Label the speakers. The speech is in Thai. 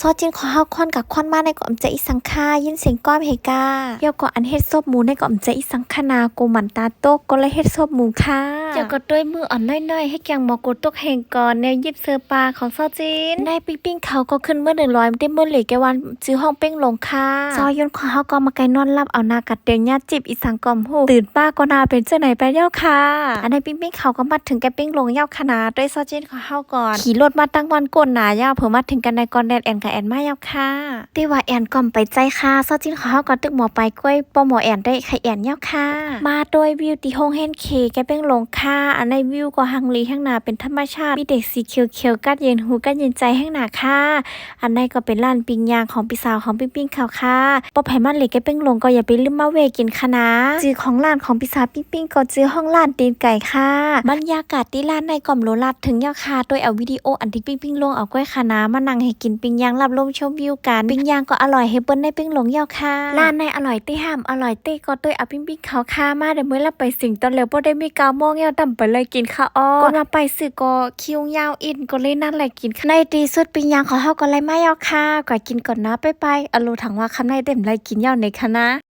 Speaker 1: ซอจินขอเฮาคอนกับคอนมาในเกาะอำเจอีสังคายินเสียงก้อมเฮกาเกี่ยวกับอันเฮ็ดซบหมูในเกาะอำเจอีสังคนาโกมันตาโตกก็เลยเฮ็ดซบหมูค่ะเกี่ยวกับด้วยมืออ่อนน้อยๆให้แกงหมอกูตกแหงก่อนแนวยิบเซอร์ปลาของซอจินในปิ๊งปิ๊งเขาก็ขึ้นเมื่อหนึ่งร้อยได้เมื่อเหลือแกวันจื้อห้องเป้งลงค่ะซอยนขอเฮาก็มาไกลนอนรับเอานากัดเตียงญาติจิบอีสังกอมหูตื่นป้าก็นาเป็นเจ้าไหนไปเย้าค่ะ อันในปิ๊งปิ๊งเขาก็มาถึงแกปิ้งลงเย้าขนาดด้วยซอจินขอเฮาก่อนขี่รถมาตั้งวันก้นหนาเย้าเผื่อมาถึงกันในก่อนแดนแอนกับแอนมาเย้าค่ะตีว่าแอนก่อมไปใจค่ะซอจินขอเฮาก็ตึกหมอไปกล้วยปอหมอแอนได้ไข่แอนเย้าค่ะ มาโดยวิวตีฮงเฮนเคแกเป้งลงค่ะอันในวิวก็ฮังลีข้างหนาเป็นธรรมชาติมีเด็กสีเขียวๆกัดเย็นหูกัดเย็นใจข้างหนาค่ะอันในก็เป็นร้านปิ้งย่างของพี่สาวของปิ้งปิ้งเขาค่ะปอไผ่มันเหล็กแกเป้งลงก็อย่าไปลืมมาเวกินคะนะจือของร้านของพี่สาวปิ้งปิ้งก็จือห้องร้านตีนไก่ค่ะบรรยากาศที่ร้านในก่อมโลลัดถึงเย้าค่ะโดยเอาวิดีโออันที่ปิ้งปิ้งลงเอากล้วยคะน้ามานั่งให้กินปิ้งย่างรับลมชมวิวกัน ปิ้งย่างก็อร่อยให้เปิ้นในปิ้งหลงเย้าค่ะร้านในอร่อยเต้ห้ามอร่อยเต้ก็ด้วยเอาปิ้งปิ้งเขาค่ะมาเดี๋ยวมื้อละไปสิงตอนแล้วบ่ได้มีกาวมองเย้าต่ำไปเลยกินข้าวอ้อก็มาไปซื้อก็คิวยาวอินก็เลยนั่นแหละกินในตีสุดปิ้งย่างขอเฮาก็เลยมาเย้าค่ะก่อยกินก่อนนะไปไปๆอโลถังว่าคำในเต็มเลยกินเย้าในคณะ